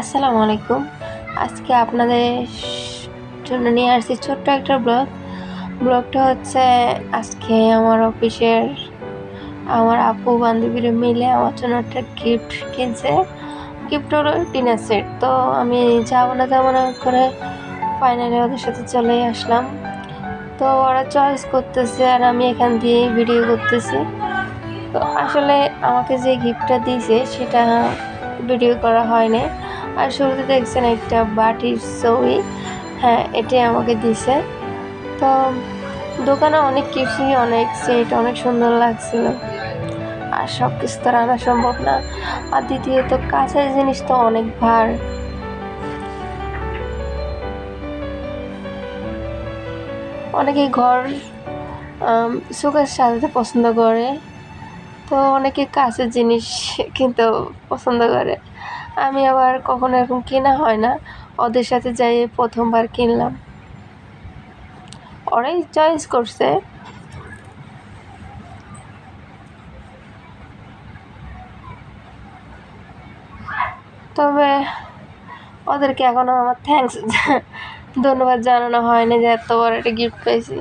আসসালামু আলাইকুম। আজকে আপনাদের জন্য নিয়ে আসছি ছোট্ট একটা ব্লগ। ব্লগটা হচ্ছে আজকে আমার অফিসের আমার আপু বান্ধবীরা মিলে আমার জন্য একটা গিফট কিনছে। গিফট হলো ডিনার সেট তো আমি যাব না যাব না করে ফাইনালি ওদের সাথে চলে আসলাম। তো ওরা চয়েস করতেছে আর আমি এখান দিয়ে ভিডিও করতেছি। তো আসলে আমাকে যে গিফটটা দিয়েছে সেটা ভিডিও করা হয়নি। আর শুরুতে দেখছেন একটা বাটির ছবি। হ্যাঁ এটাই আমাকে দিছে। তো দোকানে অনেক কিছুই, অনেক সেট অনেক সুন্দর লাগছিল। আর সব কিছু তো আনা সম্ভব না। আর দ্বিতীয়ত কাছের জিনিস তো অনেক ভার। অনেকেই ঘর সুখের সাজাতে পছন্দ করে। তো অনেকে কাছের জিনিস কিনতে পছন্দ করে। আমি আবার কখনো এরকম কেনা হয় না। ওদের সাথে যাই, প্রথমবার কিনলাম। ওরাই চয়েস করছে। তবে ওদেরকে এখনও আমার থ্যাঙ্কস ধন্যবাদ জানানো হয়নি যে এত বড় একটা গিফট পেয়েছি।